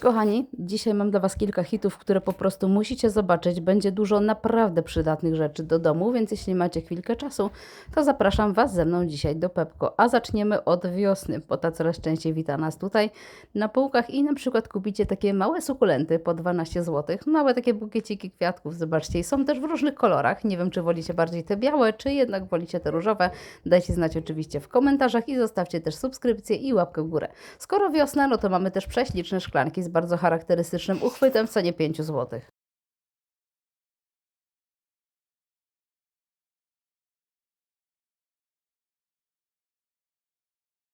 Kochani, dzisiaj mam dla Was kilka hitów, które po prostu musicie zobaczyć. Będzie dużo naprawdę przydatnych rzeczy do domu, więc jeśli macie chwilkę czasu, to zapraszam Was ze mną dzisiaj do Pepko. A zaczniemy od wiosny, bo ta coraz częściej wita nas tutaj na półkach i na przykład kupicie takie małe sukulenty po 12 zł, małe takie bukieciki kwiatków, zobaczcie, i są też w różnych kolorach. Nie wiem, czy wolicie bardziej te białe, czy jednak wolicie te różowe. Dajcie znać oczywiście w komentarzach i zostawcie też subskrypcję i łapkę w górę. Skoro wiosna, no to mamy też prześliczne szklanki z bardzo charakterystycznym uchwytem w cenie 5 zł.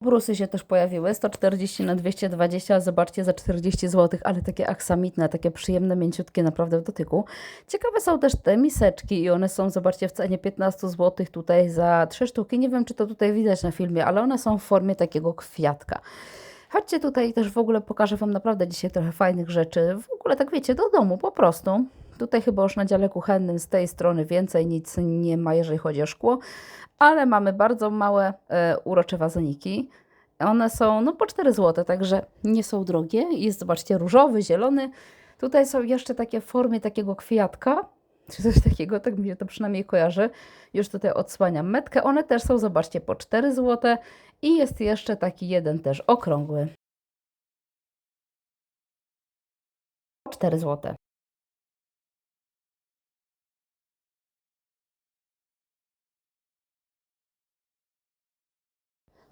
Brusy się też pojawiły, 140 na 220, zobaczcie za 40 zł, ale takie aksamitne, takie przyjemne, mięciutkie naprawdę w dotyku. Ciekawe są też te miseczki i one są, zobaczcie, w cenie 15 zł tutaj za 3 sztuki. Nie wiem, czy to tutaj widać na filmie, ale one są w formie takiego kwiatka. Chodźcie tutaj też w ogóle pokażę Wam naprawdę dzisiaj trochę fajnych rzeczy. W ogóle tak wiecie, do domu po prostu. Tutaj chyba już na dziale kuchennym z tej strony więcej nic nie ma, jeżeli chodzi o szkło, ale mamy bardzo małe, e, urocze wazoniki. One są no po 4 zł, także nie są drogie. Jest, zobaczcie, różowy, zielony. Tutaj są jeszcze takie w formie takiego kwiatka, czy coś takiego, tak mi się to przynajmniej kojarzy. Już tutaj odsłaniam metkę. One też są, zobaczcie, po 4 zł. I jest jeszcze taki jeden też okrągły. 4 zł.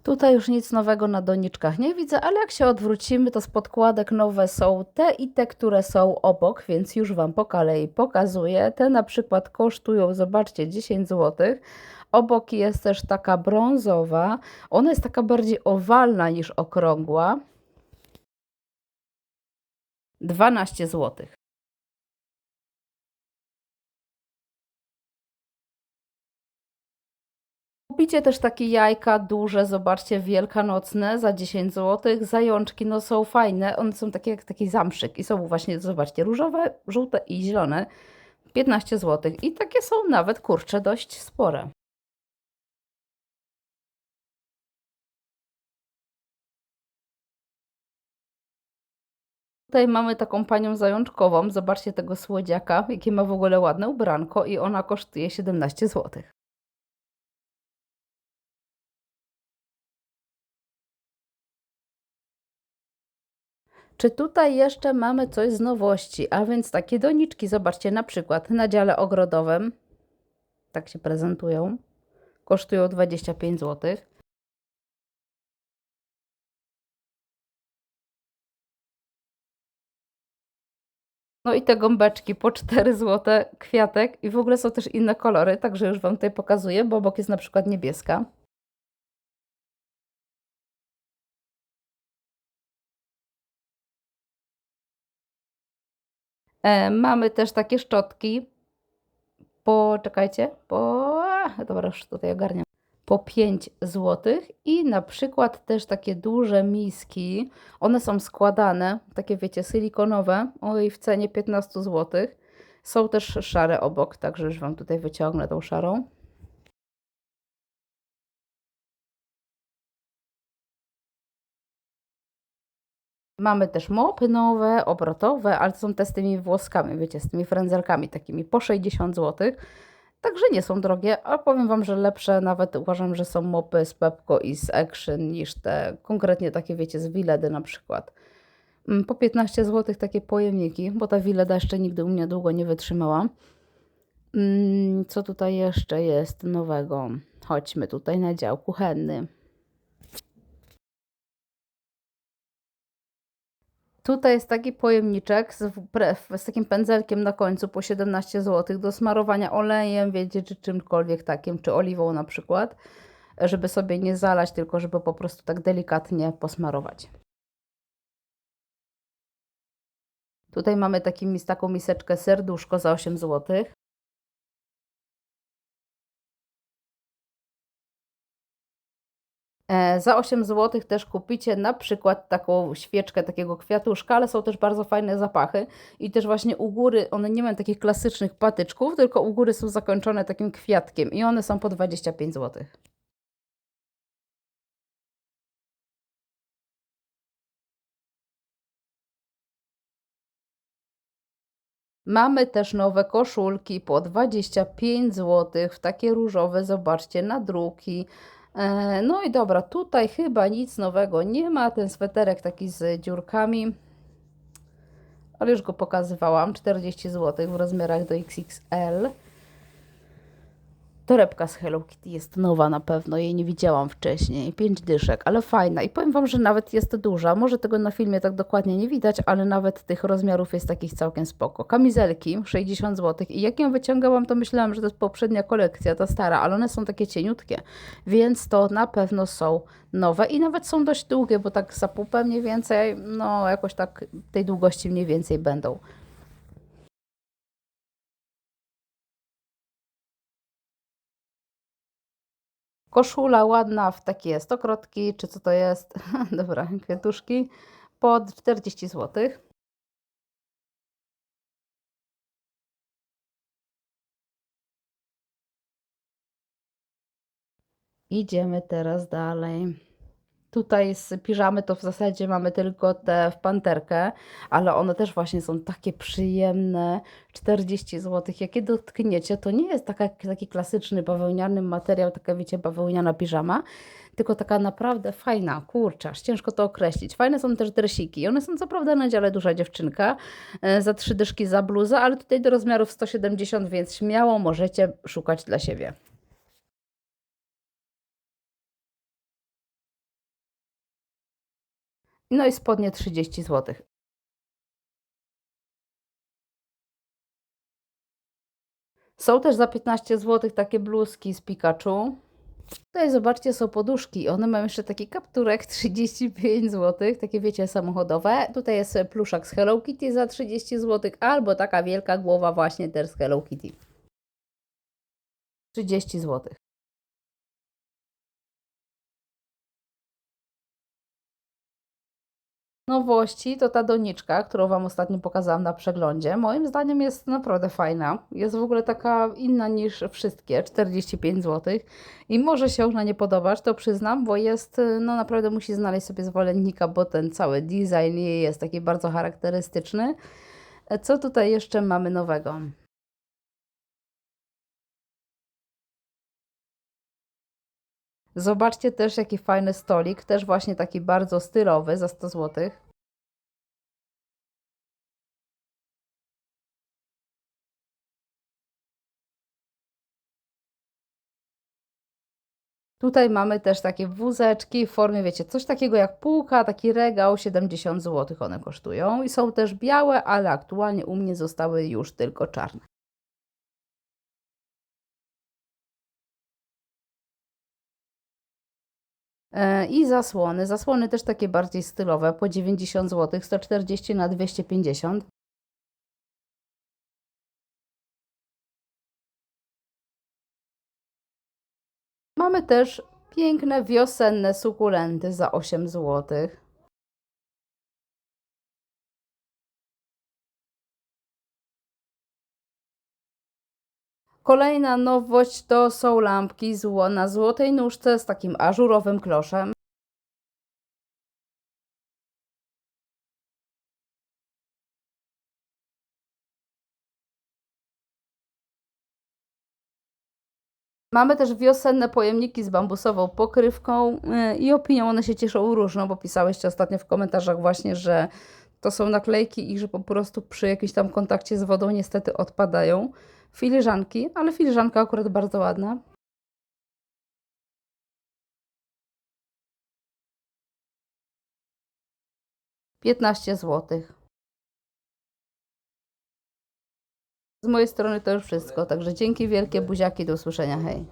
Tutaj już nic nowego na doniczkach nie widzę, ale jak się odwrócimy, to z podkładek nowe są te i te, które są obok, więc już Wam po kolei pokazuję. Te na przykład kosztują, zobaczcie, 10 zł. Obok jest też taka brązowa. Ona jest taka bardziej owalna niż okrągła. 12 zł. Kupicie też takie jajka duże, zobaczcie, wielkanocne za 10 zł. Zajączki no są fajne, one są takie jak taki zamszyk i są właśnie, zobaczcie, różowe, żółte i zielone. 15 zł. I takie są nawet, kurcze, dość spore. Tutaj mamy taką panią zajączkową. Zobaczcie tego słodziaka, jakie ma w ogóle ładne ubranko i ona kosztuje 17 zł. Czy tutaj jeszcze mamy coś z nowości? A więc takie doniczki, zobaczcie, na przykład na dziale ogrodowym, tak się prezentują, kosztują 25 zł. No i te gąbeczki po 4 zł, kwiatek i w ogóle są też inne kolory, także już Wam tutaj pokazuję, bo obok jest na przykład niebieska. Mamy też takie szczotki. Po, czekajcie, po, dobra, już tutaj ogarniam. Po 5 zł i na przykład też takie duże miski. One są składane, takie wiecie, silikonowe, oj, w cenie 15 zł. Są też szare obok, także już Wam tutaj wyciągnę tą szarą. Mamy też mopy nowe, obrotowe, ale są te z tymi włoskami, wiecie, z tymi frędzelkami takimi po 60 zł. Także nie są drogie, a powiem Wam, że lepsze nawet uważam, że są mopy z Pepco i z Action niż te konkretnie takie, wiecie, z Wiledy na przykład. Mm, po 15 zł takie pojemniki, bo ta Wileda jeszcze nigdy u mnie długo nie wytrzymała. Mm, co tutaj jeszcze jest nowego? Chodźmy tutaj na dział kuchenny. Tutaj jest taki pojemniczek z, z, takim pędzelkiem na końcu po 17 zł do smarowania olejem, wiecie, czy czymkolwiek takim, czy oliwą na przykład, żeby sobie nie zalać, tylko żeby po prostu tak delikatnie posmarować. Tutaj mamy taki, taką miseczkę serduszko za 8 zł. Za 8 zł też kupicie na przykład taką świeczkę takiego kwiatuszka, ale są też bardzo fajne zapachy i też właśnie u góry one nie mają takich klasycznych patyczków, tylko u góry są zakończone takim kwiatkiem i one są po 25 zł. Mamy też nowe koszulki po 25 zł, w takie różowe, zobaczcie, nadruki. E, No i dobra, tutaj chyba nic nowego nie ma. Ten sweterek taki z dziurkami, ale już go pokazywałam, 40 zł w rozmiarach do XXL. Torebka z Hello Kitty jest nowa na pewno, jej nie widziałam wcześniej. 5 dyszek, ale fajna. I powiem Wam, że nawet jest duża. Może tego na filmie tak dokładnie nie widać, ale nawet tych rozmiarów jest takich całkiem spoko. Kamizelki 60 zł. I jak ją wyciągałam, to myślałam, że to jest poprzednia kolekcja, ta stara, ale one są takie cieniutkie, więc to na pewno są nowe i nawet są dość długie, bo tak za pupę mniej więcej, no jakoś tak tej długości mniej więcej będą. Koszula ładna w takie stokrotki, czy co to jest? Dobra, kwiatuszki po 40 zł. Idziemy teraz dalej. Tutaj z piżamy to w zasadzie mamy tylko te w panterkę, ale one też właśnie są takie przyjemne. 40 zł. Jak je dotkniecie, to nie jest taka, taki klasyczny bawełniany materiał, taka wiecie, bawełniana piżama, tylko taka naprawdę fajna, kurczę, ciężko to określić. Fajne są też dresiki. One są co prawda na dziale duża dziewczynka, e, za trzy dyszki za bluzę, ale tutaj do rozmiarów 170, więc śmiało możecie szukać dla siebie. No i spodnie 30 zł. Są też za 15 zł takie bluzki z Pikachu. Tutaj zobaczcie, są poduszki. One mają jeszcze taki kapturek 35 zł, takie wiecie, samochodowe. Tutaj jest pluszak z Hello Kitty za 30 zł, albo taka wielka głowa właśnie też z Hello Kitty. 30 zł. Nowości to ta doniczka, którą Wam ostatnio pokazałam na przeglądzie. Moim zdaniem jest naprawdę fajna. Jest w ogóle taka inna niż wszystkie, 45 zł. I może się ona nie podobać, to przyznam, bo jest, no naprawdę musi znaleźć sobie zwolennika, bo ten cały design jej jest taki bardzo charakterystyczny. Co tutaj jeszcze mamy nowego? Zobaczcie też, jaki fajny stolik, też właśnie taki bardzo stylowy za 100 zł. Tutaj mamy też takie wózeczki w formie, wiecie, coś takiego jak półka, taki regał, 70 zł one kosztują. I są też białe, ale aktualnie u mnie zostały już tylko czarne. I zasłony. Zasłony też takie bardziej stylowe, po 90 zł, 140 na 250. Mamy też piękne wiosenne sukulenty za 8 zł. Kolejna nowość to są lampki na złotej nóżce z takim ażurowym kloszem. Mamy też wiosenne pojemniki z bambusową pokrywką yy, i opinią one się cieszą różną, bo pisałyście ostatnio w komentarzach właśnie, że to są naklejki i że po prostu przy jakimś tam kontakcie z wodą niestety odpadają. Filiżanki, ale filiżanka akurat bardzo ładna. Piętnaście złotych. Z mojej strony to już wszystko, także dzięki wielkie, buziaki, do usłyszenia, hej.